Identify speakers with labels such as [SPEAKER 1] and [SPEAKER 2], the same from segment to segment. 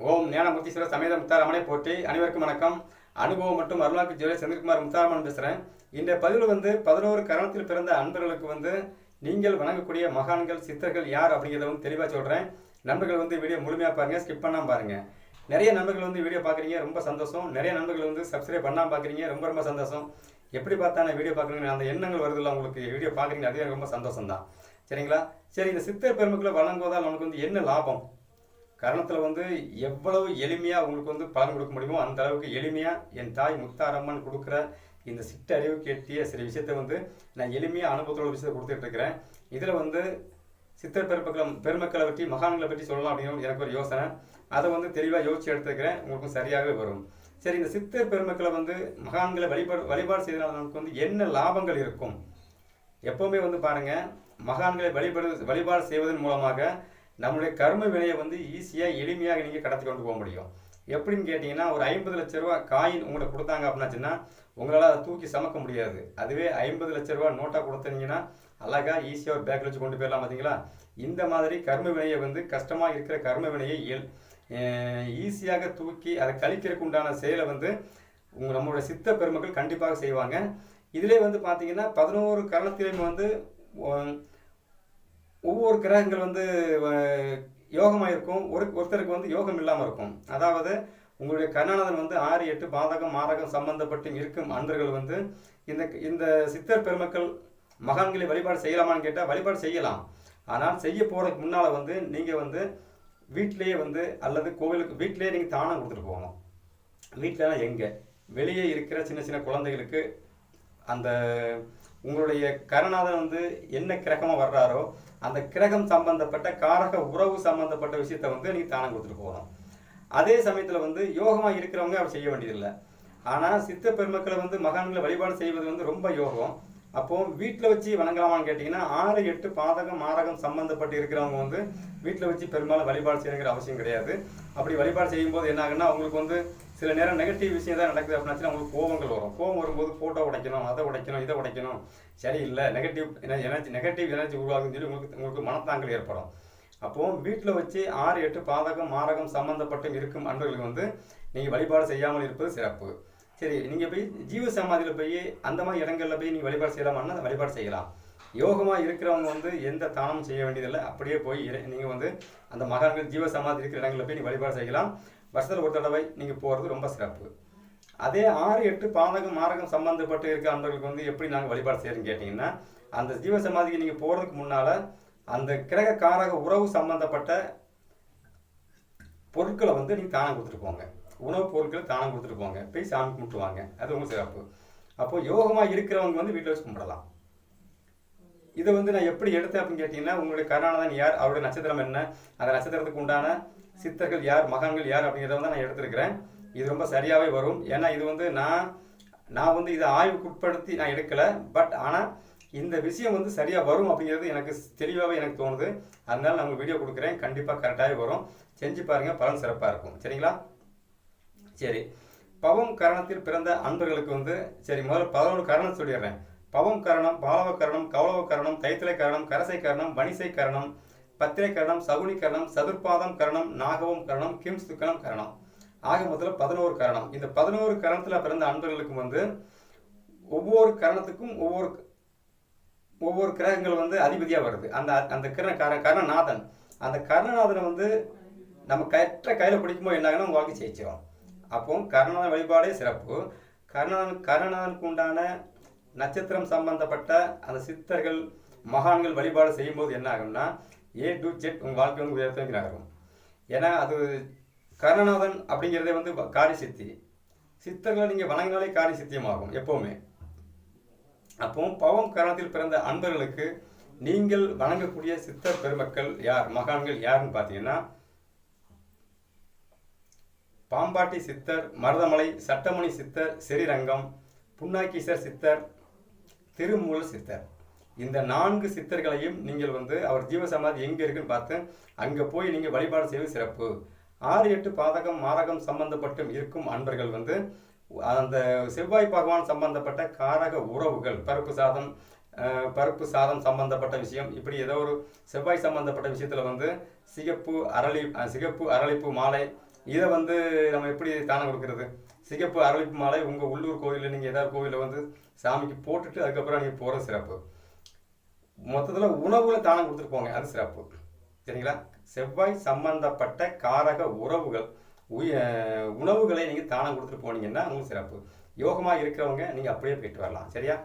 [SPEAKER 1] ஓம் ஞானமூர்த்தீஸ்வரர் சமேத முத்தாரமனை போற்றி அனைவருக்கும் வணக்கம். அனுபவம் மற்றும் அருளாக்கு ஜோதி செந்தில்குமார் முத்தாரமன் பேசுகிறேன் இந்த பதிவில் வந்து பதினோரு கரணத்தில் பிறந்த அன்பர்களுக்கு வந்து நீங்கள் வணங்கக்கூடிய மகான்கள் சித்தர்கள் யார் அப்படிங்கிறத வந்து தெளிவாக சொல்கிறேன் நண்பர்கள் வந்து வீடியோ முழுமையாக பாருங்கள் ஸ்கிப் பண்ணாமல் பாருங்கள் நிறைய நண்பர்கள் வந்து வீடியோ பார்க்குறீங்க ரொம்ப சந்தோஷம். நிறைய நண்பர்கள் வந்து சப்ஸ்கிரைப் பண்ணாமல் பார்க்குறீங்க ரொம்ப ரொம்ப சந்தோஷம். எப்படி பார்த்தா நான் வீடியோ பார்க்குறீங்க அந்த எண்ணங்கள் வருதுல்ல உங்களுக்கு வீடியோ பார்க்குறீங்க அதே ரொம்ப சந்தோஷம் தான் சரிங்களா? சரி இந்த சித்தர் பெருமக்களை வழங்குவதால் நமக்கு வந்து என்ன லாபம்? கரணத்தில் வந்து எவ்வளவு எளிமையாக உங்களுக்கு வந்து பலன் கொடுக்க முடியுமோ அந்த அளவுக்கு எளிமையாக என் தாய் முத்தாரம்மன் கொடுக்குற இந்த சிற்றறிவு கேட்டிய சில விஷயத்தை வந்து நான் எளிமையாக அனுபவத்தோட விஷயத்தை கொடுத்துட்டு இருக்கிறேன். இதில் வந்து சித்தர் பெருமக்களை பெருமக்களை பற்றி மகான்களை பற்றி சொல்லலாம் அப்படின்னு எனக்கு ஒரு யோசனை. அதை வந்து தெளிவாக யோசிச்சு எடுத்துக்கிறேன். உங்களுக்கும் சரியாகவே வரும். சரி இந்த சித்தர் பெருமக்களை வந்து மகான்களை வழிபாடு வழிபாடு செய்தனால நமக்கு வந்து என்ன லாபங்கள் இருக்கும்? எப்போவுமே வந்து பாருங்க மகான்களை வழிபடு வழிபாடு செய்வதன் மூலமாக நம்மளுடைய கர்ம வினையை வந்து ஈஸியாக எளிமையாக நீங்கள் கடத்தி கொண்டு போக முடியும். எப்படின்னு கேட்டிங்கன்னா ஒரு ஐம்பது லட்ச ரூபா காயின் உங்களுக்கு கொடுத்தாங்க அப்படின்னாச்சுன்னா உங்களால் அதை தூக்கி சமக்க முடியாது. அதுவே ஐம்பது லட்ச ரூபா நோட்டாக கொடுத்தீங்கன்னா அழகா ஈஸியாக ஒரு பேக்கில் வச்சு கொண்டு போயிடலாம் பார்த்தீங்களா இந்த மாதிரி கர்ம வினையை வந்து கஷ்டமாக இருக்கிற கர்ம வினையை எல் ஈஸியாக தூக்கி அதை கழிக்கிறதுக்கு உண்டான செயலை வந்து உங்கள் நம்மளோட சித்த பெருமக்கள் கண்டிப்பாக செய்வாங்க. இதிலே வந்து பார்த்தீங்கன்னா பதினோரு கரணத்திலையும் வந்து ஒவ்வொரு கிரகங்கள் வந்து யோகமாக இருக்கும் ஒரு ஒருத்தருக்கு வந்து யோகம் இல்லாமல் இருக்கும் அதாவது உங்களுடைய கருணாநாதன் வந்து ஆறு எட்டு பாதகம் மாரகம் சம்பந்தப்பட்டு இருக்கும் அன்பர்கள் வந்து இந்த இந்த சித்தர் பெருமக்கள் மகான்களை வழிபாடு செய்யலாமான்னு கேட்டால் வழிபாடு செய்யலாம். ஆனால் செய்ய போகிறதுக்கு முன்னால் வந்து நீங்கள் வந்து வீட்டிலேயே வந்து அல்லது கோவிலுக்கு வீட்டிலேயே நீங்கள் தானம் கொடுத்துட்டு போகணும். வீட்டிலலாம் எங்கே? வெளியே இருக்கிற சின்ன சின்ன குழந்தைகளுக்கு அந்த உங்களுடைய கருணாதன் வந்து என்ன கிரகமாக வர்றாரோ அந்த கிரகம் சம்பந்தப்பட்ட காரக உறவு சம்பந்தப்பட்ட விஷயத்தை வந்து நீங்கள் தானம் கொடுத்துட்டு போகணும். அதே சமயத்தில் வந்து யோகமாக இருக்கிறவங்க அப்படி செய்ய வேண்டியதில்லை. ஆனால் சித்த பெருமக்களை வந்து மகான்களை வழிபாடு செய்வது வந்து ரொம்ப யோகம். அப்போ வீட்டில் வச்சு வணங்கலாமான்னு கேட்டிங்கன்னா ஆறு எட்டு பாதகம் மாரகம் சம்பந்தப்பட்டு இருக்கிறவங்க வந்து வீட்டில் வச்சு பெரும்பாலும் வழிபாடு செய்யணுங்கிற அவசியம் கிடையாது. அப்படி வழிபாடு செய்யும்போது என்ன ஆகுன்னா அவங்களுக்கு வந்து சில நேரம் நெகட்டிவ் விஷயம் தான் நடக்குது அப்படின்னா அவங்களுக்கு கோபங்கள் வரும். கோபம் வரும்போது ஃபோட்டோ உடைக்கணும் அதை உடைக்கணும் இதை உடைக்கணும். சரியில்லை. நெகட்டிவ் எனர்ஜி நெகட்டிவ் எனர்ஜி உருவாகுதுன்னு சொல்லி உங்களுக்கு உங்களுக்கு மனத்தாங்கல் ஏற்படும். அப்போது வீட்டில் வச்சு ஆறு எட்டு பாதகம் மாரகம் சம்பந்தப்பட்டு இருக்கும் அன்பர்களுக்கு வந்து நீங்கள் வழிபாடு செய்யாமல் இருப்பது சிறப்பு. சரி நீங்கள் போய் ஜீவ சமாதியில் போய் அந்த மாதிரி இடங்களில் போய் நீங்கள் வழிபாடு செய்யலாமான்னா வழிபாடு செய்யலாம். யோகமாக இருக்கிறவங்க வந்து எந்த தானமும் செய்ய வேண்டியதில்லை. அப்படியே போய் நீங்கள் வந்து அந்த மகான்கள் ஜீவ சமாதி இருக்கிற இடங்களில் போய் நீங்கள் வழிபாடு செய்யலாம். வருஷத்தில் ஒரு தடவை நீங்கள் போகிறது ரொம்ப சிறப்பு. அதே ஆறு எட்டு பாதகம் மாரகம் சம்மந்தப்பட்டு இருக்க அன்பர்களுக்கு வந்து எப்படி நாங்கள் வழிபாடு செய்யறோம்னு கேட்டிங்கன்னா அந்த ஜீவ சமாதிக்கு நீங்கள் போகிறதுக்கு முன்னால் அந்த கிரக காரக உறவு சம்மந்தப்பட்ட பொருட்களை வந்து நீங்கள் தானம் கொடுத்துட்டு போங்க. உணவுப் பொருட்களை தானம் கொடுத்துட்டு போங்க. போய் சாமி கும்பிட்டுவாங்க அது ரொம்ப சிறப்பு. அப்போது யோகமாக இருக்கிறவங்க வந்து வீட்டில் வச்சு கும்பிடலாம். இதை வந்து நான் எப்படி எடுத்தேன் அப்படின்னு கேட்டிங்கன்னா உங்களுடைய கருணாநாதன் யார்? அவருடைய நட்சத்திரம் என்ன? அந்த நட்சத்திரத்துக்கு உண்டான சித்தர்கள் யார் மகான்கள் யார் அப்படிங்கிறத வந்து நான் எடுத்திருக்கிறேன். இது ரொம்ப சரியாகவே வரும். ஏன்னா இது வந்து நான் நான் வந்து இதை ஆய்வுக்குட்படுத்தி நான் எடுக்கலை. பட் ஆனால் இந்த விஷயம் வந்து சரியாக வரும் அப்படிங்கிறது எனக்கு தெளிவாகவே எனக்கு தோணுது. அதனால நான் உங்களுக்கு வீடியோ கொடுக்குறேன். கண்டிப்பாக கரெக்டாகவே வரும். செஞ்சு பாருங்கள் பலன் சிறப்பாக இருக்கும். சரிங்களா? சரி. பவம் கரணத்தில் பிறந்த அன்பர்களுக்கு வந்து சரி முதல்ல பதினோரு கரணம் சொல்லிடுறேன். பவம் கரணம் பாலவ கரணம் கௌளவ கரணம் தைத்தலை கரணம் கரசை கரணம் வணிசை கரணம் பத்திரை கரணம் சகுனி கரணம் சதுர்பாதம் கரணம் நாகவம் கரணம் கிம்ஸ்துக்கணம் கரணம். ஆக மொத்தத்தில் பதினோரு கரணம். இந்த பதினோரு கரணத்தில் பிறந்த அன்பர்களுக்கு வந்து ஒவ்வொரு கரணத்துக்கும் ஒவ்வொரு ஒவ்வொரு கிரகங்கள் வந்து அதிபதியாக வருது. அந்த அந்த கிரண கர கர்ணநாதன். அந்த கர்ணநாதனை வந்து நம்ம கற்ற கையில் பிடிக்கும்போது என்ன வாழ்க்கை ஜெயிச்சிடும் அப்போ கர்ணநாதன் வழிபாடே சிறப்பு. கர்ணநாதன் கர்ணநாதனுக்கு உண்டான நட்சத்திரம் சம்பந்தப்பட்ட அந்த சித்தர்கள் மகான்கள் வழிபாடு செய்யும்போது என்ன ஆகும்னா ஏ டு ஜெட் உங்கள் வாழ்க்கை வந்து உயர்த்தி ஏன்னா அது கருணாதன் அப்படிங்கிறதே வந்து காரி சித்தி சித்தர்களை நீங்கள் வணங்கினாலே காரி சித்தியமாகும் எப்போவுமே. அப்போ பவம் கரணத்தில் பிறந்த அன்பர்களுக்கு நீங்கள் வணங்கக்கூடிய சித்தர் பெருமக்கள் யார் மகான்கள் யாருன்னு பார்த்தீங்கன்னா பாம்பாட்டி சித்தர் மருதமலை சட்டமணி சித்தர் ஸ்ரீரங்கம் புன்னாக்கீசர் சித்தர் திருமூல சித்தர். இந்த நான்கு சித்தர்களையும் நீங்கள் வந்து அவர் ஜீவசமாதி எங்கே இருக்குன்னு பார்த்து அங்கே போய் நீங்கள் வழிபாடு செய்வது சிறப்பு. ஆறு எட்டு பாதகம் மாரகம் சம்பந்தப்பட்டும் இருக்கும் அன்பர்கள் வந்து அந்த செவ்வாய் பகவான் சம்பந்தப்பட்ட காரக உறவுகள் பருப்பு சாதம் பருப்பு சாதம் சம்பந்தப்பட்ட விஷயம் இப்படி ஏதோ ஒரு செவ்வாய் சம்பந்தப்பட்ட விஷயத்தில் வந்து சிகப்பு அரளி சிகப்பு அரளிப்பு மாலை இதை வந்து நம்ம எப்படி தானம் கொடுக்கறது? சிகப்பு அரளிப்பு மாலை உங்கள் உள்ளூர் கோயிலில் நீங்கள் ஏதாவது கோயிலில் வந்து சாமிக்கு போட்டுட்டு அதுக்கப்புறம் நீங்கள் போகிற சிறப்பு. மொத்தத்தில் உணவுகளை தானம் கொடுத்துட்டு போங்க. அது சிறப்பு. சரிங்களா? செவ்வாய் சம்பந்தப்பட்ட காரக உறவுகள். உய உணவுகளை நீங்கள் தானம் கொடுத்துட்டு போனீங்கன்னா உங்களுக்கு சிறப்பு. யோகமாக இருக்கிறவங்க நீங்கள் அப்படியே போயிட்டு வரலாம். சரியா?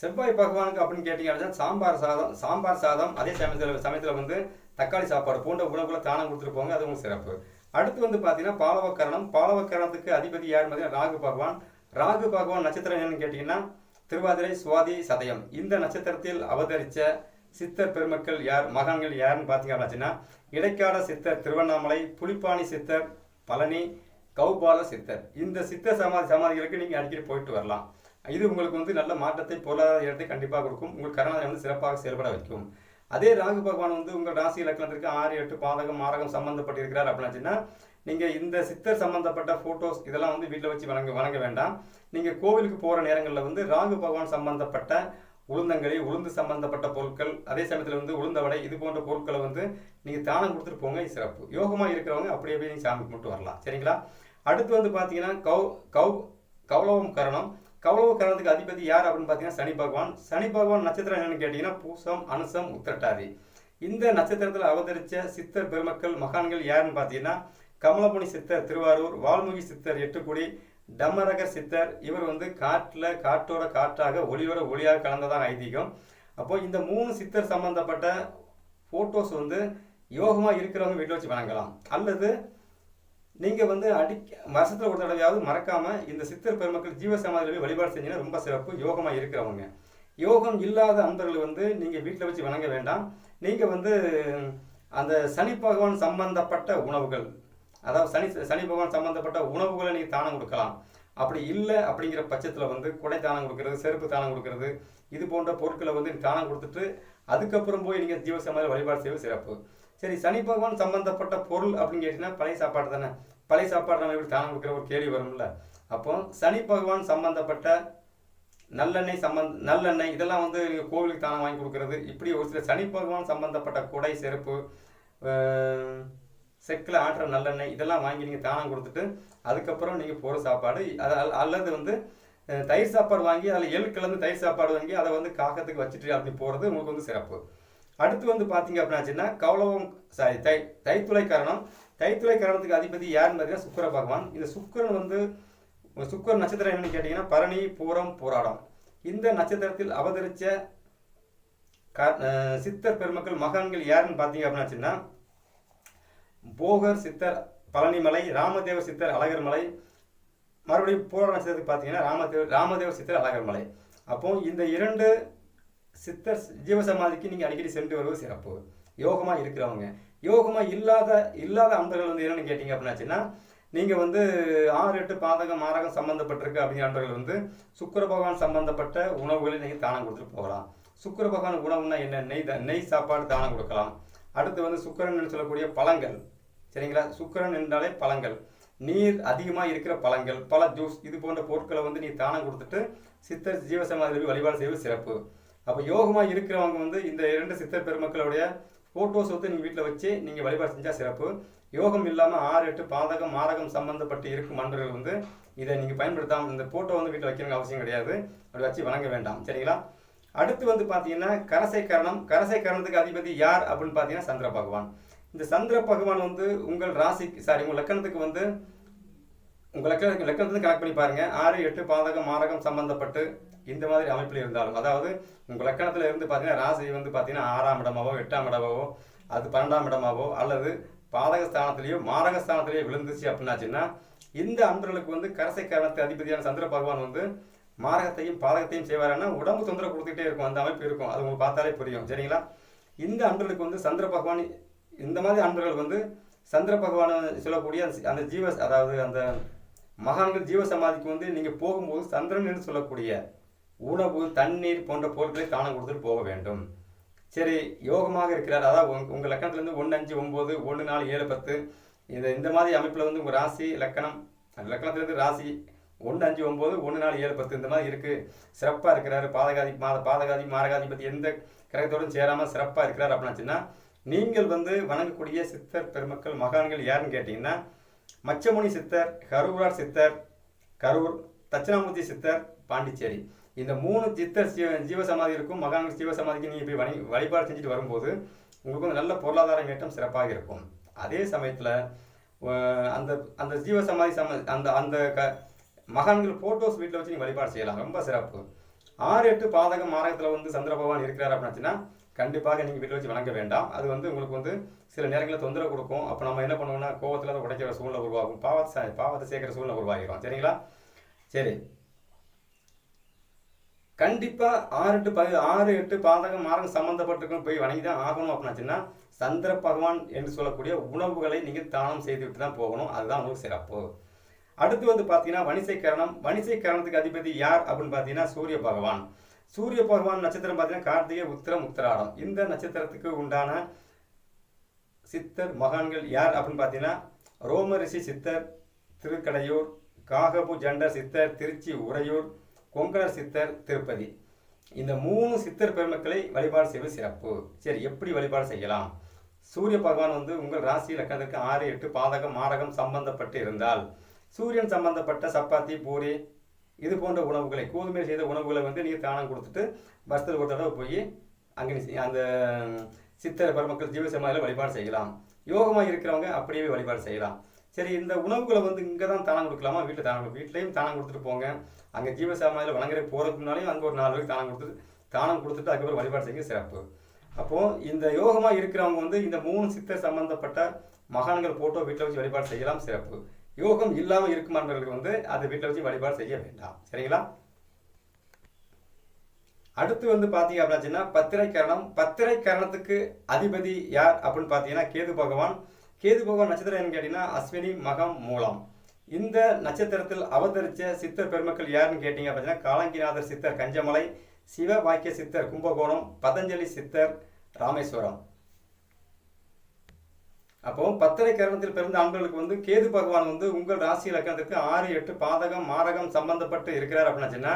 [SPEAKER 1] செவ்வாய் பகவானுக்கு அப்படின்னு கேட்டீங்கன்னா சாம்பார் சாதம் சாம்பார் சாதம் அதே சமயத்தில் சமயத்தில் வந்து தக்காளி சாப்பாடு போன்ற உணவுகளை தானம் கொடுத்துட்டு போங்க. அது உங்களுக்கு சிறப்பு. அடுத்து வந்து பார்த்தீங்கன்னா பாலவக்கரணம். பாலவக்கரணத்துக்கு அதிபதி யார்? பார்த்தீங்கன்னா ராகு பகவான். ராகு பகவான் நட்சத்திரம் என்னன்னு கேட்டிங்கன்னா திருவாதிரை சுவாதி சதயம். இந்த நட்சத்திரத்தில் அவதரித்த சித்தர் பெருமக்கள் யார் மகான்கள் யாருன்னு பார்த்தீங்க அப்படின்னா இடைக்கால சித்தர் திருவண்ணாமலை புலிப்பாணி சித்தர் பழனி கௌபால சித்தர். இந்த சித்தர் சமாதி சமாதிகளுக்கு நீங்கள் அடிக்கடி போயிட்டு வரலாம். இது உங்களுக்கு வந்து நல்ல மாற்றத்தை பொருளாதார இடத்தை கண்டிப்பாக கொடுக்கும். உங்கள் கருணாநிதி வந்து சிறப்பாக செயல்பட வைக்கும். அதே ராகு பகவான் வந்து உங்கள் ராசி இலக்கணத்திற்கு ஆறு எட்டு பாதகம் மாரகம் சம்பந்தப்பட்டிருக்கிறார் அப்படின்னா நீங்கள் இந்த சித்தர் சம்பந்தப்பட்ட ஃபோட்டோஸ் இதெல்லாம் வந்து வீட்டில் வச்சு வணங்க வணங்க வேண்டாம். நீங்கள் கோவிலுக்கு போகிற நேரங்களில் வந்து ராகு பகவான் சம்பந்தப்பட்ட உளுந்தங்களி உளுந்து சம்பந்தப்பட்ட பொருட்கள் அதே சமயத்தில் வந்து உளுந்த வடை இது போன்ற பொருட்களை வந்து நீங்கள் தானம் கொடுத்துட்டு போங்க சிறப்பு. யோகமாக இருக்கிறவங்க அப்படியே போய் நீங்கள் சாமி கும்பிட்டு வரலாம். சரிங்களா? அடுத்து வந்து பார்த்தீங்கன்னா கௌ கௌ கௌலவம் கரணம். கௌலவ கரணத்துக்கு அதிபதி யார் அப்படின்னு பார்த்தீங்கன்னா சனி பகவான். சனி பகவான் நட்சத்திரம் என்னன்னு கேட்டிங்கன்னா பூசம் அனுசம் உத்திரட்டாதி. இந்த நட்சத்திரத்தில் அவதரித்த சித்தர் பெருமக்கள் மகான்கள் யாருன்னு பார்த்தீங்கன்னா கமலபுணி சித்தர் திருவாரூர் வால்முகி சித்தர் எட்டுக்குடி டமரக சித்தர் இவர் வந்து காட்டில் காட்டோட காற்றாக ஒளியோட ஒளியாக கலந்ததான் ஐதீகம். அப்போ இந்த மூணு சித்தர் சம்பந்தப்பட்ட ஃபோட்டோஸ் வந்து யோகமாக இருக்கிறவங்க வீட்டில் வச்சு வணங்கலாம். அல்லது நீங்கள் வந்து அடி வருஷத்தில் ஒரு தடவையாவது மறக்காமல் இந்த சித்தர் பெருமக்கள் ஜீவ சமாதியில் வழிபாடு செஞ்சீங்கன்னா ரொம்ப சிறப்பு யோகமாக இருக்கிறவங்க. யோகம் இல்லாத அன்பர்கள் வந்து நீங்கள் வீட்டில் வச்சு வணங்க வேண்டாம். நீங்கள் வந்து அந்த சனி பகவான் சம்பந்தப்பட்ட உணவுகள் அதாவது சனி சனி பகவான் சம்பந்தப்பட்ட உணவுகளை நீங்கள் தானம் கொடுக்கலாம். அப்படி இல்லை அப்படிங்கிற பட்சத்தில் வந்து குடை தானம் கொடுக்கறது செருப்பு தானம் கொடுக்கறது இது போன்ற பொருட்களை வந்து தானம் கொடுத்துட்டு அதுக்கப்புறம் போய் நீங்கள் ஜீவ வழிபாடு செய்வது சிறப்பு. சரி சனி பகவான் சம்பந்தப்பட்ட பொருள் அப்படின்னு கேட்டிங்கன்னா பழைய சாப்பாடு தானே? பழைய சாப்பாடு நம்ம எப்படி தானம் கொடுக்குற ஒரு கேள்வி வரும்ல. அப்போ சனி பகவான் சம்பந்தப்பட்ட நல்லெண்ணெய் சம்பந்த நல்லெண்ணெய் இதெல்லாம் வந்து நீங்கள் கோவிலுக்கு தானம் வாங்கி கொடுக்கறது. இப்படி ஒரு சில சனி பகவான் சம்பந்தப்பட்ட குடை செருப்பு செக்கில் ஆட்டுற நல்லெண்ணெய் இதெல்லாம் வாங்கி நீங்கள் தானம் கொடுத்துட்டு அதுக்கப்புறம் நீங்கள் போகிற சாப்பாடு. அது அல்லது வந்து தயிர் சாப்பாடு வாங்கி அதில் எள் கலந்து தயிர் சாப்பாடு வாங்கி அதை வந்து காக்கத்துக்கு வச்சுட்டு அப்படி போகிறது உங்களுக்கு வந்து சிறப்பு. அடுத்து வந்து பார்த்தீங்க அப்படின்னாச்சுன்னா கௌலவம் சாரி தை தைத்துளை கரணம். தைத்துளை கரணத்துக்கு அதிபதி யாருன்னு பார்த்தீங்கன்னா சுக்கர பகவான். இந்த சுக்கரன் வந்து சுக்கர நட்சத்திரம் என்னன்னு கேட்டிங்கன்னா பரணி பூரம் போராடம். இந்த நட்சத்திரத்தில் அவதரித்த க சித்தர் பெருமக்கள் மகான்கள் யாருன்னு பார்த்தீங்க அப்படின்னாச்சுன்னா போகர் சித்தர் பழனிமலை ராமதேவர் சித்தர் அழகர்மலை மறுபடியும் பூரண நட்சத்திரத்துக்கு பார்த்தீங்கன்னா ராமதேவர் ராமதேவர் சித்தர் அழகர்மலை அப்போ இந்த இரண்டு சித்தர் ஜீவசமாதிக்கு நீங்கள் அடிக்கடி சென்று வருவது சிறப்பு. யோகமாக இருக்கிறவங்க. யோகமாக இல்லாத இல்லாத அன்பர்கள் வந்து என்னென்னு கேட்டிங்க அப்படின்னாச்சுன்னா நீங்கள் வந்து ஆறு எட்டு பாதகம் மாரகம் சம்மந்தப்பட்டிருக்கு அப்படிங்கிற அன்பர்கள் வந்து சுக்கர பகவான் சம்மந்தப்பட்ட உணவுகளை நீங்கள் தானம் கொடுத்துட்டு போகலாம். சுக்கர பகவான் உணவுனா என்ன? நெய் த- நெய் சாப்பாடு தானம் கொடுக்கலாம். அடுத்து வந்து சுக்கரன் சொல்லக்கூடிய பழங்கள். சரிங்களா? சுக்கரன் என்றாலே பழங்கள். நீர் அதிகமாக இருக்கிற பழங்கள் பல ஜூஸ் இது போன்ற பொருட்களை வந்து நீ தானம் கொடுத்துட்டு சித்தர் ஜீவசமாதிரி வழிபாடு செய்வது சிறப்பு. அப்போ யோகமாக இருக்கிறவங்க வந்து இந்த இரண்டு சித்தர் பெருமக்களுடைய ஃபோட்டோஸ் வந்து நீங்கள் வீட்டில் வச்சு நீங்கள் வழிபாடு செஞ்சால் சிறப்பு. யோகம் இல்லாமல் ஆறு எட்டு பாதகம் மாரகம் சம்பந்தப்பட்டு இருக்கும் மன்றர்கள் வந்து இதை நீங்கள் பயன்படுத்தாமல் இந்த ஃபோட்டோ வந்து வீட்டில் வைக்கணுங்க அவசியம் கிடையாது. அப்படி வச்சு வணங்க வேண்டாம். சரிங்களா? அடுத்து வந்து பார்த்தீங்கன்னா கரசை கரணம். கரசை கரணத்துக்கு அதிபதி யார் அப்படின்னு பார்த்தீங்கன்னா சந்திர பகவான். இந்த சந்திர பகவான் வந்து உங்கள் ராசிக்கு சாரி உங்கள் லக்கணத்துக்கு வந்து உங்கள் லக்கணத்துக்கு லக்கணத்துக்கு கனெக்ட் பண்ணி பாருங்க. ஆறு எட்டு பாதகம் மாரகம் சம்பந்தப்பட்டு இந்த மாதிரி அமைப்பில் இருந்தாலும் அதாவது உங்கள் லக்கணத்தில் இருந்து பார்த்தீங்கன்னா ராசி வந்து பார்த்தீங்கன்னா ஆறாம் இடமாவோ எட்டாம் இடமாவோ அது பன்னெண்டாம் இடமாவோ அல்லது பாதக ஸ்தானத்திலேயோ மாரக ஸ்தானத்திலேயோ விழுந்துச்சு அப்படின்னாச்சுன்னா இந்த அன்பர்களுக்கு வந்து கரசை காரணத்து அதிபதியான சந்திர பகவான் வந்து மாரகத்தையும் பாதகத்தையும் செய்வாருன்னா உடம்பு தொந்தரவு கொடுத்துட்டே இருக்கும். அந்த அமைப்பு இருக்கும். அது உங்களுக்கு பார்த்தாலே புரியும். சரிங்களா? இந்த அன்பர்களுக்கு வந்து சந்திர பகவான் இந்த மாதிரி அன்பர்கள் வந்து சந்திர பகவானை சொல்லக்கூடிய அந்த- ஜீவ அதாவது அந்த மகான்கள் ஜீவ சமாதிக்கு வந்து நீங்கள் போகும்போது சந்திரன் என்று சொல்லக்கூடிய உணவு தண்ணீர் போன்ற பொருட்களை தானம் கொடுத்துட்டு போக வேண்டும். சரி யோகமாக இருக்கிறார். அதாவது உங்க- உங்கள் லக்கணத்துலேருந்து ஒன்று அஞ்சு ஒம்பது ஒன்று நாலு ஏழு பத்து இந்த இந்த மாதிரி அமைப்பில் வந்து உங்கள் ராசி லக்கணம் அந்த லக்கணத்துலேருந்து ராசி ஒன்று அஞ்சு ஒம்பது ஒன்று நாலு ஏழு பத்து இந்த மாதிரி இருக்குது சிறப்பாக இருக்கிறாரு. பாதகாதி மாத பாதகாதி மாரகாதிபதி எந்த கிரகத்தோடும் சேராமல் சிறப்பாக இருக்கிறார் அப்படின்னாச்சுன்னா நீங்கள் வந்து வணங்கக்கூடிய சித்தர் பெருமக்கள் மகான்கள் யாருன்னு கேட்டிங்கன்னா மச்சமுனி சித்தர் கரூரார் சித்தர் கரூர் தட்சிணாமூர்த்தி சித்தர் பாண்டிச்சேரி. இந்த மூணு சித்தர் ஜீவ ஜீவசமாதி இருக்கும். மகான்கள் ஜீவசமாதிக்கு நீங்கள் போய் வணி வழிபாடு செஞ்சுட்டு வரும்போது உங்களுக்கு வந்து நல்ல பொருளாதார ஏற்றம் சிறப்பாக இருக்கும். அதே சமயத்தில் அந்த அந்த ஜீவசமாதி சம அந்த அந்த க மகான்கள் ஃபோட்டோஸ் வீட்டில் வச்சு நீங்கள் வழிபாடு செய்யலாம். ரொம்ப சிறப்பு. ஆறு எட்டு பாதக மாரகத்தில் வந்து சந்திர பகவான் இருக்கிறார் அப்படின்னாச்சுன்னா கண்டிப்பாக நீங்கள் வீட்டில் வச்சு வழங்க வேண்டாம். அது வந்து உங்களுக்கு வந்து சில நேரங்களில் தொந்தரவு கொடுக்கும். அப்போ நம்ம என்ன பண்ணுவோம்னா கோவத்தில் அதை உடைக்கிற சூழ்நிலை உருவாகும். பாவத்தை பாவத்தை சேர்க்கிற சூழ்நிலை உருவாகிடும். சரிங்களா? சரி. கண்டிப்பாக ஆறு எட்டு பதி ஆறு எட்டு பாதகம் மாரகம் சம்மந்தப்பட்டிருக்கும் போய் வணங்கி தான் ஆகணும் அப்படின்னாச்சுன்னா சந்திர பகவான் என்று சொல்லக்கூடிய உணவுகளை நீங்கள் தானம் செய்துவிட்டு தான் போகணும். அதுதான் உங்களுக்கு சிறப்பு. அடுத்து வந்து பார்த்தீங்கன்னா வணிசை கரணம். வணிசை கரணத்துக்கு அதிபதி யார் அப்படின்னு பார்த்தீங்கன்னா சூரிய பகவான். சூரிய பகவான் நட்சத்திரம் பார்த்தீங்கன்னா கார்த்திகை உத்திரம் உத்திராடம். இந்த நட்சத்திரத்துக்கு உண்டான சித்தர் மகான்கள் யார் அப்படின்னு பார்த்தீங்கன்னா ரோமரிஷி சித்தர் திருக்கடையூர் காகபு ஜண்டர் சித்தர் திருச்சி உறையூர் கொங்கணர் சித்தர் திருப்பதி. இந்த மூணு சித்தர் பெருமக்களை வழிபாடு செய்வது சிறப்பு. சரி எப்படி வழிபாடு செய்யலாம்? சூரிய பகவான் வந்து உங்கள் ராசி லக்கணத்திற்கு ஆறு எட்டு பாதகம் மாரகம் சம்பந்தப்பட்டு இருந்தால் சூரியன் சம்பந்தப்பட்ட சப்பாத்தி பூரி இது போன்ற உணவுகளை கோதுமை செய்த உணவுகளை வந்து நீங்கள் தானம் கொடுத்துட்டு வருஷத்தில் ஒரு தடவை போய் அங்கே அந்த சித்தர் பெருமக்கள் ஜீவசமாதியில் வழிபாடு செய்யலாம். யோகமாக இருக்கிறவங்க அப்படியே வழிபாடு செய்யலாம். சரி இந்த உணவுகளை வந்து இங்கே தான் தானம் கொடுக்கலாமா? வீட்டில் தானம் கொடுக்கும் வீட்லேயும் தானம் கொடுத்துட்டு போங்க. அங்கே ஜீவசமாதியில் வழங்குற போகிறதுக்கு முன்னாலேயும் அங்கே ஒரு நாலு பேருக்கு தானம் கொடுத்துட்டு தானம் கொடுத்துட்டு அதுக்கப்புறம் வழிபாடு செய்ய சிறப்பு. அப்போது இந்த யோகமாக இருக்கிறவங்க வந்து இந்த மூணு சித்தர் சம்பந்தப்பட்ட மகான்கள் போட்டோ வீட்டில் வச்சு வழிபாடு செய்யலாம் சிறப்பு. யோகம் இல்லாமல் இருக்குமானவர்களுக்கு வந்து அதை வீட்டில் வச்சு வழிபாடு செய்ய வேண்டாம். சரிங்களா? அடுத்து வந்து பார்த்தீங்க அப்படின்னா பத்திரை கரணம் பத்திரை கரணத்துக்கு அதிபதி யார் அப்படின்னு பார்த்தீங்கன்னா கேது பகவான். கேது பகவான் நட்சத்திரம் என்னன்னு கேட்டீங்கன்னா அஸ்வினி மகம் மூலம். இந்த நட்சத்திரத்தில் அவதரித்த சித்தர் பெருமக்கள் யாருன்னு கேட்டீங்க அப்படின்னா காலங்கிநாதர் சித்தர் கஞ்சமலை சிவ வாக்கிய சித்தர் கும்பகோணம் பதஞ்சலி சித்தர் ராமேஸ்வரம். அப்போ பத்தரை கரணத்தில் பிறந்த ஆண்களுக்கு வந்து கேது பகவான் வந்து உங்கள் ராசி இலக்கணத்திற்கு ஆறு எட்டு பாதகம் மாரகம் சம்பந்தப்பட்டு இருக்கிறார் அப்படின்னா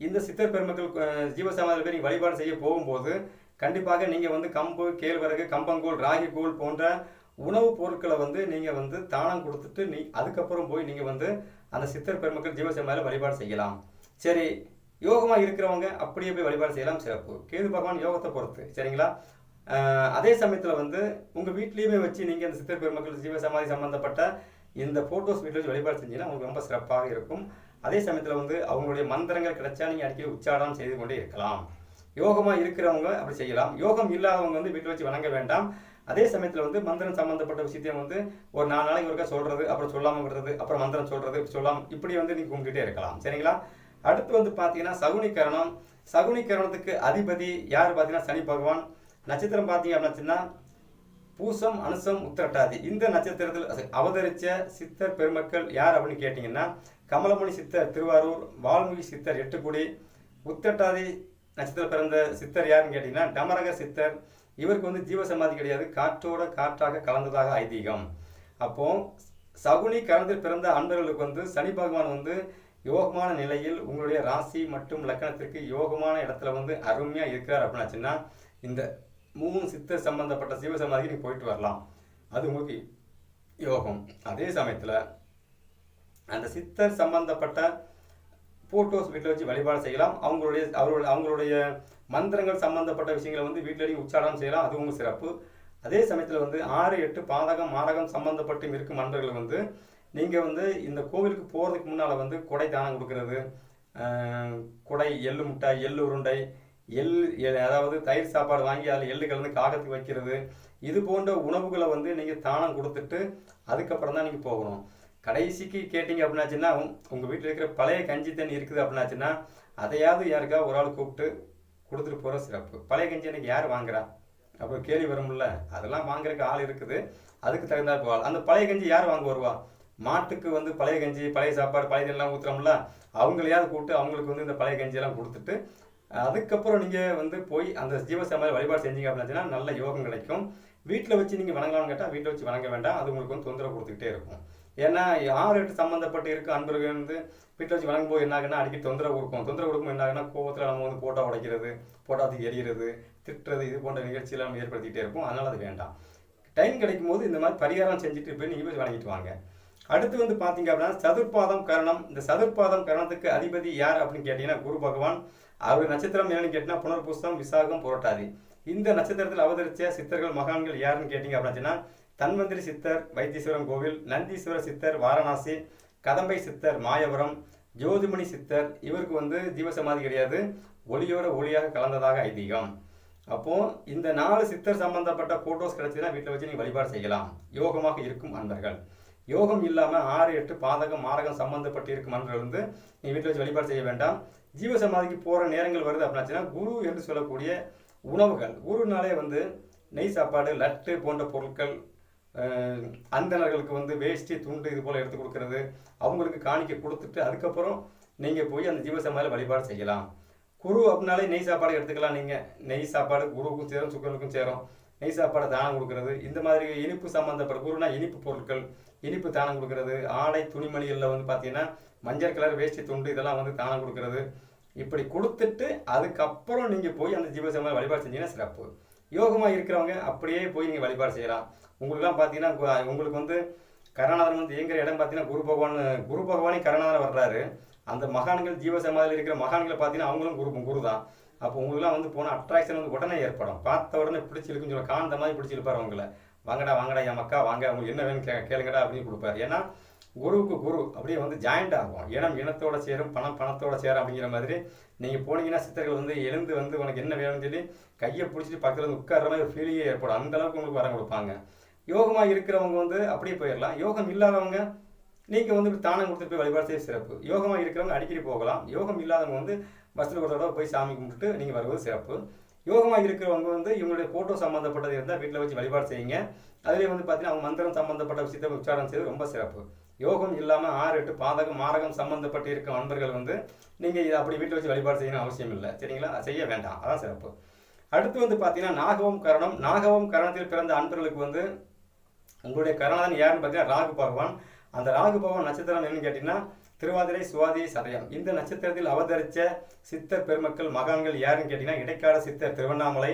[SPEAKER 1] இந்த சித்தர் பெருமக்கள் ஜீவசமாதியில் போய் நீங்கள் வழிபாடு செய்ய போகும்போது கண்டிப்பாக நீங்கள் வந்து கம்பு கேழ்வரகு கம்பங்கூழ் ராகிக்கூழ் போன்ற உணவுப் பொருட்களை வந்து நீங்கள் வந்து தானம் கொடுத்துட்டு நீ அதுக்கப்புறம் போய் நீங்கள் வந்து அந்த சித்தர் பெருமக்கள் ஜீவசமாதியில் வழிபாடு செய்யலாம். சரி யோகமாக இருக்கிறவங்க அப்படியே போய் வழிபாடு செய்யலாம். சிறப்பு. கேது பகவான் யோகத்தை பொறுத்து. சரிங்களா? அதே சமயத்தில் வந்து உங்கள் வீட்லேயுமே வச்சு நீங்கள் அந்த சித்தர் பெருமக்கள் ஜீவசமாதி சம்மந்தப்பட்ட இந்த ஃபோட்டோஸ் வீட்டில் வச்சு வழிபாடு செஞ்சீங்கன்னா உங்களுக்கு ரொம்ப சிறப்பாக இருக்கும். அதே சமயத்தில் வந்து அவங்களுடைய மந்திரங்கள் கிடைச்சா நீங்கள் அடிக்கடி உச்சாரணம் செய்து கொண்டே இருக்கலாம். யோகமாக இருக்கிறவங்க அப்படி செய்யலாம். யோகம் இல்லாதவங்க வந்து வீட்டில் வச்சு வணங்க வேண்டாம். அதே சமயத்தில் வந்து மந்திரம் சம்மந்தப்பட்ட விஷயத்தையும் வந்து ஒரு நாலு நாளைக்கு ஒருக்கா சொல்கிறது அப்புறம் சொல்லாமல் விடுறது அப்புறம் மந்திரம் சொல்கிறது சொல்லாமல் இப்படி வந்து நீங்கள் கும்பிட்டுட்டே இருக்கலாம். சரிங்களா? அடுத்து வந்து பார்த்தீங்கன்னா சகுனிக்கரணம் சகுனிக்கரணத்துக்கு அதிபதி யார் பார்த்தீங்கன்னா சனி பகவான். நட்சத்திரம் பார்த்தீங்க அப்படின்னா பூசம் அனுசம் உத்திரட்டாதி. இந்த நட்சத்திரத்தில் அவதரித்த சித்தர் பெருமக்கள் யார் அப்படின்னு கேட்டிங்கன்னா கமலமணி சித்தர் திருவாரூர் வால்மீகி சித்தர் எட்டுக்குடி உத்திரட்டாதி நட்சத்திரம் பிறந்த சித்தர் யாருன்னு கேட்டிங்கன்னா டமரக சித்தர். இவருக்கு வந்து ஜீவசமாதி கிடையாது. காற்றோட காற்றாக கலந்ததாக ஐதீகம். அப்போ சகுனி கலந்து பிறந்த அன்பர்களுக்கு வந்து சனி பகவான் வந்து யோகமான நிலையில் உங்களுடைய ராசி மற்றும் லக்கணத்திற்கு யோகமான இடத்துல வந்து அருமையாக இருக்கிறார் அப்படின்னாச்சுன்னா இந்த மூணு சித்தர் சம்பந்தப்பட்ட சிவசமாதிக்கு நீங்கள் போயிட்டு வரலாம். அது உங்களுக்கு யோகம். அதே சமயத்தில் அந்த சித்தர் சம்பந்தப்பட்ட ஃபோட்டோஸ் வீட்டில் வச்சு வழிபாடு செய்யலாம். அவங்களுடைய அவருடைய அவங்களுடைய மந்திரங்கள் சம்பந்தப்பட்ட விஷயங்களை வந்து வீட்டிலேயும் உச்சாரணம் செய்யலாம். அதுவும் சிறப்பு. அதே சமயத்தில் வந்து ஆறு எட்டு பாதகம் மாரகம் சம்பந்தப்பட்டு இருக்கும் மன்றர்கள் வந்து நீங்கள் வந்து இந்த கோவிலுக்கு போகிறதுக்கு முன்னால் வந்து கொடை தானம் கொடுக்கறது. கொடை எள்ளு முட்டை எள்ளு உருண்டை எள் அதாவது தயிர் சாப்பாடு வாங்கி அதில் எள்ளு கலந்து காகத்துக்கு வைக்கிறது. இது போன்ற உணவுகளை வந்து நீங்கள் தானம் கொடுத்துட்டு அதுக்கப்புறம் தான் நீங்கள் போகணும். கடைசிக்கு கேட்டிங்க அப்படின்னாச்சுன்னா உங்கள் வீட்டில் இருக்கிற பழைய கஞ்சி தண்ணி இருக்குது அப்படின்னாச்சுன்னா அதையாவது யாருக்கா ஒரு ஆள் கூப்பிட்டு கொடுத்துட்டு போகிற சிறப்பு. பழைய கஞ்சி எனக்கு யார் வாங்குறா? அப்போ கேள்வி வரும்ல. அதெல்லாம் வாங்குறதுக்கு ஆள் இருக்குது. அதுக்கு தகுந்தா போவாள் அந்த பழைய கஞ்சி யார் வாங்க வருவா? மாட்டுக்கு வந்து பழைய கஞ்சி பழைய சாப்பாடு பழைய எல்லாம் ஊற்றுறோம்ல அவங்களையாவது கூப்பிட்டு அவங்களுக்கு வந்து இந்த பழைய கஞ்சியெல்லாம் கொடுத்துட்டு அதுக்கப்புறம் நீங்கள் வந்து போய் அந்த ஜீவசமாதி வழிபாடு செஞ்சீங்க அப்படின்னா நல்ல யோகம் கிடைக்கும். வீட்டில் வச்சு நீங்கள் வணங்கலாம்னு கேட்டால் வீட்டில் வச்சு வணங்க வேண்டாம். அது உங்களுக்கு வந்து தொந்தரவு கொடுத்துக்கிட்டே இருக்கும். ஏன்னா யார் எட்டு சம்மந்தப்பட்டு இருக்க? அன்பர்கள் வந்து வீட்டில் வச்சு வழங்கும் போது என்ன ஆகுன்னா அடிக்கடி தொந்தரவு கொடுக்கும். தொந்தரவு கொடுக்கும் என்ன ஆகுன்னா கோவத்தில் நம்ம வந்து போட்டோ உடைக்கிறது போட்டோத்துக்கு எரியிறது திட்டுறது இது போன்ற நிகழ்ச்சியெல்லாம் நம்ம ஏற்படுத்திக்கிட்டே இருக்கும் அதனால் அது வேண்டாம். டைம் கிடைக்கும் போது இந்த மாதிரி பரிகாரம் செஞ்சுட்டு போய் நீங்கள் போய் வணங்கிட்டு வாங்க. அடுத்து வந்து பார்த்தீங்க அப்படின்னா சதுர்பாதம் கரணம். இந்த சதுர்பாதம் கரணத்துக்கு அதிபதி யார் அப்படின்னு கேட்டீங்கன்னா குரு பகவான். அவர் நட்சத்திரம் என்னன்னு கேட்டிங்கன்னா புனர்பூசம் விசாகம் புரட்டாதி. இந்த நட்சத்திரத்தில் அவதரிச்ச சித்தர்கள் மகான்கள் யாருன்னு கேட்டிங்க அப்படின்னா தன்வந்திரி சித்தர் வைத்தீஸ்வரம் கோவில் நந்தீஸ்வர சித்தர் வாரணாசி கதம்பை சித்தர் மாயவரம் ஜோதிமணி சித்தர். இவருக்கு வந்து ஜீவசமாதி கிடையாது. ஒளியோட ஒளியாக கலந்ததாக ஐதீகம். அப்போது இந்த நாலு சித்தர் சம்பந்தப்பட்ட ஃபோட்டோஸ் கிடச்சிதுன்னா வீட்டில் வச்சு நீங்கள் வழிபாடு செய்யலாம். யோகமாக இருக்கும் அன்பர்கள். யோகம் இல்லாமல் ஆறு எட்டு பாதகம் மாரகம் சம்பந்தப்பட்டு இருக்கும் அன்பர்கள் வந்து நீங்கள் வீட்டில் வச்சு வழிபாடு செய்ய வேண்டாம். ஜீவசமாதிக்கு போகிற நேரங்கள் வருது அப்படின்னாச்சுன்னா குரு என்று சொல்லக்கூடிய உணவுகள். குருனாலே வந்து நெய் சாப்பாடு லட்டு போன்ற பொருட்கள் அந்தணர்களுக்கு வந்து வேஷ்டி துண்டு இது போல் எடுத்து கொடுக்கறது. அவங்களுக்கு காணிக்க கொடுத்துட்டு அதுக்கப்புறம் நீங்கள் போய் அந்த ஜீவசமாதியில் வழிபாடு செய்யலாம். குரு அப்படின்னாலே நெய் சாப்பாடு எடுத்துக்கலாம் நீங்கள் நெய் சாப்பாடு குருவுக்கும் சேரும் சுக்கரனுக்கும் சேரும். நெய் சாப்பாடு தானம் கொடுக்கறது. இந்த மாதிரி இனிப்பு சம்மந்தப்பட்ட குருனா இனிப்பு பொருட்கள் இனிப்பு தானம் கொடுக்கறது. ஆடை துணிமணிகளில் வந்து பார்த்தீங்கன்னா மஞ்சள் கலர் வேஷ்டி துண்டு இதெல்லாம் வந்து தானம் கொடுக்கறது. இப்படி கொடுத்துட்டு அதுக்கப்புறம் நீங்கள் போய் அந்த ஜீவசமாதியில் வழிபாடு செஞ்சீங்கன்னா சிறப்பு. யோகமாக இருக்கிறவங்க அப்படியே போய் நீங்கள் வழிபாடு செய்யலாம். உங்களுக்குலாம் பார்த்தீங்கன்னா உங்களுக்கு வந்து கருணாதரன் வந்து இயங்குற இடம் பார்த்தீங்கன்னா குரு பகவான் குரு பகவானே கருணாதரன் வர்றாரு. அந்த மகான்கள் ஜீவசமாதியில் இருக்கிற மகான்களை பார்த்தீங்கன்னா அவங்களும் குரு குரு தான். அப்போ உங்களுக்குலாம் வந்து போன அட்ராக்ஷன் வந்து உடனே ஏற்படும். பார்த்த உடனே பிடிச்சிருக்குன்னு சொல்லி சொல்ல காந்த மாதிரி பிடிச்சிருப்பார் அவங்கள. வாங்கடா வாங்கடா என் மக்கா வாங்க உங்களுக்கு என்ன வேணும் கே கேளுங்கடா அப்படின்னு கொடுப்பாரு. ஏன்னா குருவுக்கு குரு அப்படியே வந்து ஜாயிண்ட் ஆகும் இனம் இனத்தோட சேரும் பணம் பணத்தோட சேரும் அப்படிங்கிற மாதிரி நீங்கள் போனீங்கன்னா சித்தர்கள் வந்து எழுந்து வந்து உனக்கு என்ன வேணும்னு சொல்லி கையை பிடிச்சிட்டு பக்கத்தில் வந்து உட்கார்ற மாதிரி ஒரு ஃபீலிங்கே ஏற்படும். அந்த அளவுக்கு உங்களுக்கு வரம் கொடுப்பாங்க. யோகமாக இருக்கிறவங்க வந்து அப்படியே போயிடலாம். யோகம் இல்லாதவங்க நீங்கள் வந்து தானம் கொடுத்துட்டு போய் வழிபாடு செய்ய சிறப்பு. யோகமாக இருக்கிறவங்க அடிக்கடி போகலாம். யோகம் இல்லாதவங்க வந்து பஸ்ஸில் ஒரு தடவை போய் சாமி கும்பிட்டு நீங்கள் வருவது சிறப்பு. யோகமாக இருக்கிறவங்க வந்து இவங்களுடைய ஃபோட்டோ சம்மந்தப்பட்டது இருந்தால் வீட்டில் வச்சு வழிபாடு செய்யுங்க. அதுலேயே வந்து பார்த்தீங்கன்னா அவங்க மந்திரம் சம்மந்தப்பட்ட விஷயத்தை உச்சாரணம் செய்வது ரொம்ப சிறப்பு. யோகம் இல்லாமல் ஆறு எட்டு பாதகம் மாரகம் சம்மந்தப்பட்டு இருக்கும் நண்பர்கள் வந்து நீங்கள் இதை அப்படி வீட்டில் வச்சு வழிபாடு செய்யணும் அவசியம் இல்லை. சரிங்களா? செய்ய வேண்டாம். அதான் சிறப்பு. அடுத்து வந்து பார்த்தீங்கன்னா நாகவம் கரணம். நாகவம் கரணத்தில் பிறந்த அன்பர்களுக்கு வந்து உங்களுடைய கரணாதன் யாருன்னு பார்த்தீங்கன்னா ராகு பகவான். அந்த ராகு பகவான் நட்சத்திரம் என்னன்னு கேட்டிங்கன்னா திருவாதிரை சுவாதி சதயம். இந்த நட்சத்திரத்தில் அவதரித்த சித்தர் பெருமக்கள் மகான்கள் யாருன்னு கேட்டிங்கன்னா இடைக்கால சித்தர் திருவண்ணாமலை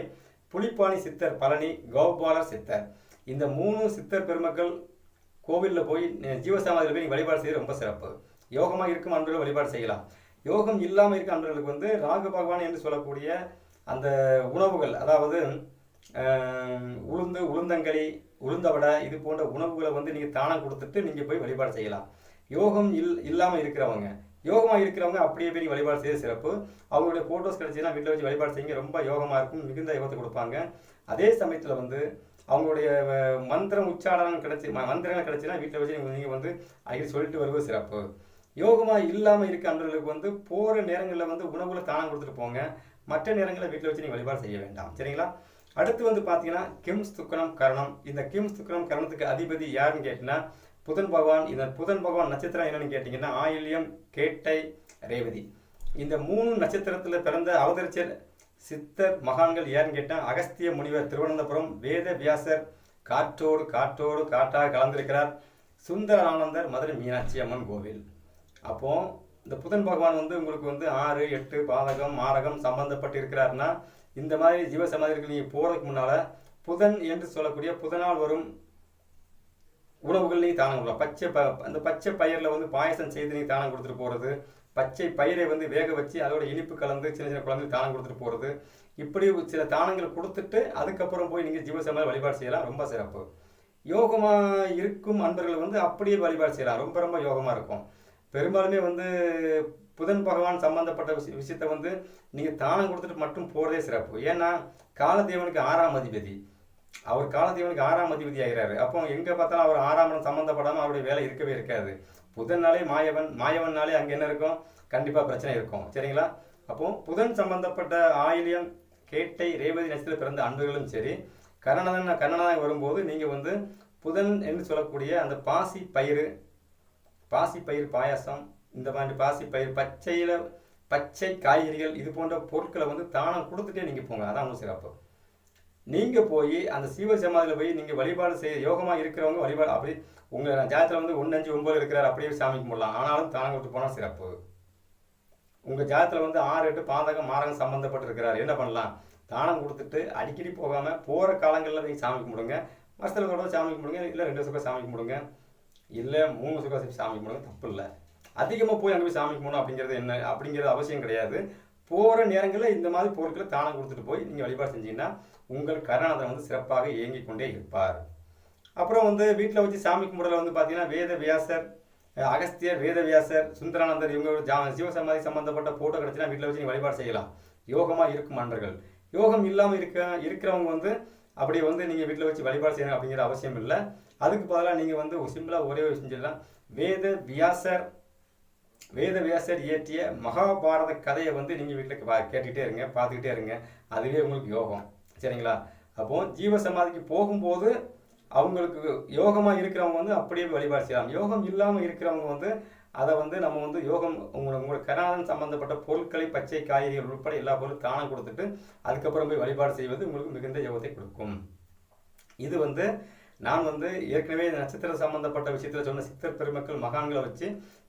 [SPEAKER 1] புலிப்பாணி சித்தர் பழனி கோபாலர் சித்தர். இந்த மூணு சித்தர் பெருமக்கள் கோவிலில் போய் ஜீவசமாதியில் போய் வழிபாடு செய்ய ரொம்ப சிறப்பு. யோகமாக இருக்கும் அன்பர்கள் வழிபாடு செய்யலாம். யோகம் இல்லாமல் இருக்க அன்பர்களுக்கு வந்து ராகு பகவான் என்று சொல்லக்கூடிய அந்த உணவுகள் அதாவது உளுந்து உளுந்தங்களி உளுந்தவடை இது போன்ற உணவுகளை வந்து நீங்கள் தானம் கொடுத்துட்டு நீங்கள் போய் வழிபாடு செய்யலாம். யோகம் இல் இல்லாமல் இருக்கிறவங்க. யோகமாக இருக்கிறவங்க அப்படியே போய் வழிபாடு செய்ய சிறப்பு. அவங்களுடைய ஃபோட்டோஸ் கிடைச்சின்னா வீட்டில் வச்சு வழிபாடு செய்யுங்க. ரொம்ப யோகமாக இருக்கும். மிகுந்த யோகத்தை கொடுப்பாங்க. அதே சமயத்தில் வந்து அவங்களுடைய மந்திரம் உச்சாரணம் கிடச்சி ம- மந்திரங்கள் கிடச்சின்னா வீட்டில் வச்சு நீங்கள் நீங்கள் வந்து அடிக்கடி சொல்லிட்டு வருவது சிறப்பு. யோகமாக இல்லாமல் இருக்க அன்றர்களுக்கு வந்து போகிற நேரங்களில் வந்து உணவுகளை தானம் கொடுத்துட்டு போங்க. மற்ற நேரங்களில் வீட்டில் வச்சு நீங்கள் வழிபாடு செய்ய வேண்டாம். சரிங்களா? அடுத்து வந்து பார்த்தீங்கன்னா கிம்ஸ் துக்கணம் கரணம். இந்த கிம்ஸ் துக்கணம் கரணத்துக்கு அதிபதி யாருன்னு கேட்டிங்கன்னா புதன் பகவான் இந்த புதன் பகவான் நட்சத்திரம் என்னன்னு கேட்டிங்கன்னா ஆயில்யம் கேட்டை ரேவதி. இந்த மூணு நட்சத்திரத்தில் பிறந்த அவதரிச்சர் சித்தர் மகான்கள் யாருன்னு கேட்டால் அகஸ்திய முனிவர் திருவனந்தபுரம் வேத வியாசர் காற்றோடு காற்றோடு காட்டாக கலந்திருக்கிறார். சுந்தர ஆனந்தர் மதுரை மீனாட்சி அம்மன் கோவில். அப்போது இந்த புதன் பகவான் வந்து உங்களுக்கு வந்து ஆறு எட்டு பாதகம் மாரகம் சம்பந்தப்பட்டு இருக்கிறாருன்னா இந்த மாதிரி ஜீவசமாதிகளுக்கு நீங்கள் போகிறதுக்கு முன்னால் புதன் என்று சொல்லக்கூடிய புதனால் வரும் உணவுகள் நீங்கள் தானம் கொடுக்கலாம். பச்சை ப அந்த பச்சை பயிரில் வந்து பாயசம் செய்து நீங்கள் தானம் கொடுத்துட்டு போகிறது பச்சை பயிரை வந்து வேக வச்சு அதோட இனிப்பு கலந்து சின்ன சின்ன குழந்தைக்கு தானம் கொடுத்துட்டு போகிறது இப்படி சில தானங்கள் கொடுத்துட்டு அதுக்கப்புறம் போய் நீங்கள் ஜீவசமாதி வழிபாடு செய்யலாம். ரொம்ப சிறப்பு. யோகமாக இருக்கும் அன்பர்கள் வந்து அப்படியே வழிபாடு செய்யலாம். ரொம்ப ரொம்ப யோகமாக இருக்கும். பெரும்பாலுமே வந்து புதன் பகவான் சம்பந்தப்பட்ட விஷய விஷயத்தை வந்து நீங்கள் தானம் கொடுத்துட்டு மட்டும் போகிறதே சிறப்பு. ஏன்னா காலதேவனுக்கு ஆறாம் அதிபதி. அவர் காலதேவனுக்கு ஆறாம் அதிபதி ஆகிறாரு. அப்போ எங்கே பார்த்தாலும் அவர் ஆறாம் இடம் சம்மந்தப்படாமல் அவருடைய வேலை இருக்கவே இருக்காது. புதன்னாலே மாயவன் மாயவன்னாலே அங்கே என்ன இருக்கும்? கண்டிப்பாக பிரச்சனை இருக்கும். சரிங்களா? அப்போ புதன் சம்பந்தப்பட்ட ஆயிலியம் கேட்டை ரேவதி நட்சத்திரத்தில் பிறந்த அன்பர்களும் சரி கர்ணனன் கர்ணனாக வரும்போது நீங்கள் வந்து புதன் என்று சொல்லக்கூடிய அந்த பாசி பயிறு பாசி பயிர் பாயாசம் இந்த மாதிரி பாசி பயிர் பச்சையில் பச்சை காய்கறிகள் இது போன்ற பொருட்களை வந்து தானம் கொடுத்துட்டே நீங்கள் போங்க. அதான் உங்களுக்கு சிறப்பு. நீங்கள் போய் அந்த சீவ சமாதியில் போய் நீங்கள் வழிபாடு செய்ய யோகமாக இருக்கிறவங்க வழிபாடு அப்படி உங்கள் ஜாதத்தில் வந்து ஒன்று அஞ்சு ஒம்பது இருக்கிறார் அப்படியே சாமி கும்பிடலாம் ஆனாலும் தானம் விட்டு போனால் சிறப்பு. உங்கள் ஜாதத்தில் வந்து ஆறு எட்டு பாதகம் மாரகம் சம்மந்தப்பட்டிருக்கிறார் என்ன பண்ணலாம்? தானம் கொடுத்துட்டு அடிக்கடி போகாமல் போகிற காலங்களில் நீங்கள் சாமி கும்பிடுங்க வருஷத்தில் கூட சாமி கும்பிடுங்க இல்லை ரெண்டு சுக்கம் சாமி கும்பிடுங்க இல்லை மூணு சுக்கம் சாமி கும்பிடுங்க தப்பு இல்லை. அதிகமாக போய் அங்கே போய் சாமி கும்பிடணும் அப்படிங்கிறது என்ன? அப்படிங்கிறது அவசியம் கிடையாது. போகிற நேரங்களில் இந்த மாதிரி பொருட்களை தானம் கொடுத்துட்டு போய் நீங்கள் வழிபாடு செஞ்சீங்கன்னா உங்கள் கருணாநாதன் வந்து சிறப்பாக இயங்கிக் கொண்டே இருப்பார். அப்புறம் வந்து வீட்டில் வச்சு சாமி கும்பிடல வந்து பார்த்தீங்கன்னா வேத வியாசர் அகஸ்தியர் அகஸ்தியர் வேதவியாசர் சுந்தரானந்தர் இவங்க ஜா சிவசமாதி சம்பந்தப்பட்ட ஃபோட்டோ கிடச்சினா வீட்டில் வச்சு வழிபாடு செய்யலாம். யோகமாக இருக்கும் அன்றர்கள் யோகம் இல்லாமல் இருக்க இருக்கிறவங்க வந்து அப்படி வந்து நீங்கள் வீட்டில் வச்சு வழிபாடு செய்யணும் அப்படிங்கிற அவசியம் இல்லை. அதுக்கு பதிலாக நீங்கள் வந்து சிம்பிளாக ஒரே ஒரு செஞ்சிடலாம் வேத வியாசர் வேத வியாசர் இயற்றிய மகாபாரத கதையை வந்து நீங்கள் வீட்டில் பா கேட்டுக்கிட்டே இருங்க பார்த்துக்கிட்டே இருங்க. அதுவே உங்களுக்கு யோகம். சரிங்களா? அப்போ ஜீவ சமாதிக்கு போகும்போது அவங்களுக்கு யோகமாக இருக்கிறவங்க வந்து அப்படியே வழிபாடு செய்யலாம். யோகம் இல்லாமல் இருக்கிறவங்க வந்து அதை வந்து நம்ம வந்து யோகம் உங்களுக்கு உங்களுக்கு கரணாதன் சம்பந்தப்பட்ட பொருட்களை பச்சை காய்கறிகள் உட்பட எல்லா பொருளும் தானம் கொடுத்துட்டு அதுக்கப்புறம் போய் வழிபாடு செய்வது உங்களுக்கு மிகுந்த யோகத்தை கொடுக்கும். இது வந்து நான் வந்து ஏற்கனவே இந்த நட்சத்திர சம்பந்தப்பட்ட விஷயத்தில் சொன்ன சித்தர் பெருமக்கள் மகான்களை வச்சு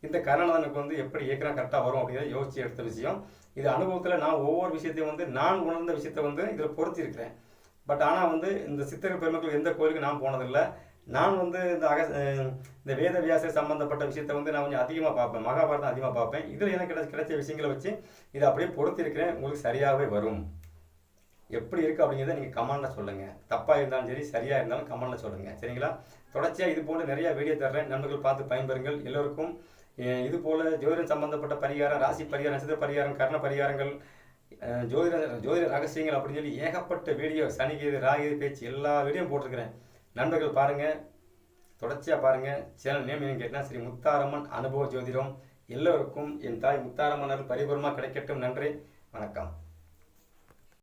[SPEAKER 1] இந்த கரணதனுக்கு வந்து எப்படி இயக்கினா கரெக்டாக வரும் அப்படிங்கிறத யோசிச்சு எடுத்த விஷயம். இது அனுபவத்தில் நான் ஒவ்வொரு விஷயத்தையும் வந்து நான் உணர்ந்த விஷயத்தை வந்து இதில் பொறுத்திருக்கிறேன் பட் ஆனால் வந்து இந்த சித்தர் பெருமக்கள் எந்த கோயிலுக்கு நான் போனதில்லை. நான் வந்து இந்த அக இந்த வேத வியாச சம்மந்தப்பட்ட விஷயத்தை வந்து நான் கொஞ்சம் அதிகமாக பார்ப்பேன். மகாபாரதம் அதிகமாக பார்ப்பேன். இதில் எனக்கு கிடைச்ச கிடைச்ச விஷயங்களை வச்சு இதை அப்படியே பொறுத்திருக்கிறேன் உங்களுக்கு சரியாகவே வரும். எப்படி இருக்குது அப்படிங்கிறத நீங்கள் கமெண்டில் சொல்லுங்கள் தப்பாக இருந்தாலும் சரி சரியாக இருந்தாலும் கமெண்டில் சொல்லுங்கள் சரிங்களா? தொடர்ச்சியாக இது போன்ற நிறைய வீடியோ தர்றேன். நண்பர்கள் பார்த்து பயன்பெறுங்கள். எல்லோருக்கும் இது போல ஜோதிடம் சம்பந்தப்பட்ட பரிகாரம் ராசி பரிகாரம் நட்சத்திர பரிகாரம் கர்ண பரிகாரங்கள் ஜோதிட ஜோதிட ரகசியங்கள் அப்படின்னு சொல்லி ஏகப்பட்ட வீடியோ சனிகீது ராகிது பேச்சு எல்லா வீடியோ போட்டிருக்கிறேன். நண்பர்கள் பாருங்கள் தொடர்ச்சியாக பாருங்கள் சேனல் நேம் என்னன்னு கேட்டால் ஸ்ரீ முத்தாரம்மன் அனுபவ ஜோதிடம். எல்லோருக்கும் என் தாய் முத்தாரம்மன் பரிபூர்ணமாக கிடைக்கட்டும். நன்றி. வணக்கம்.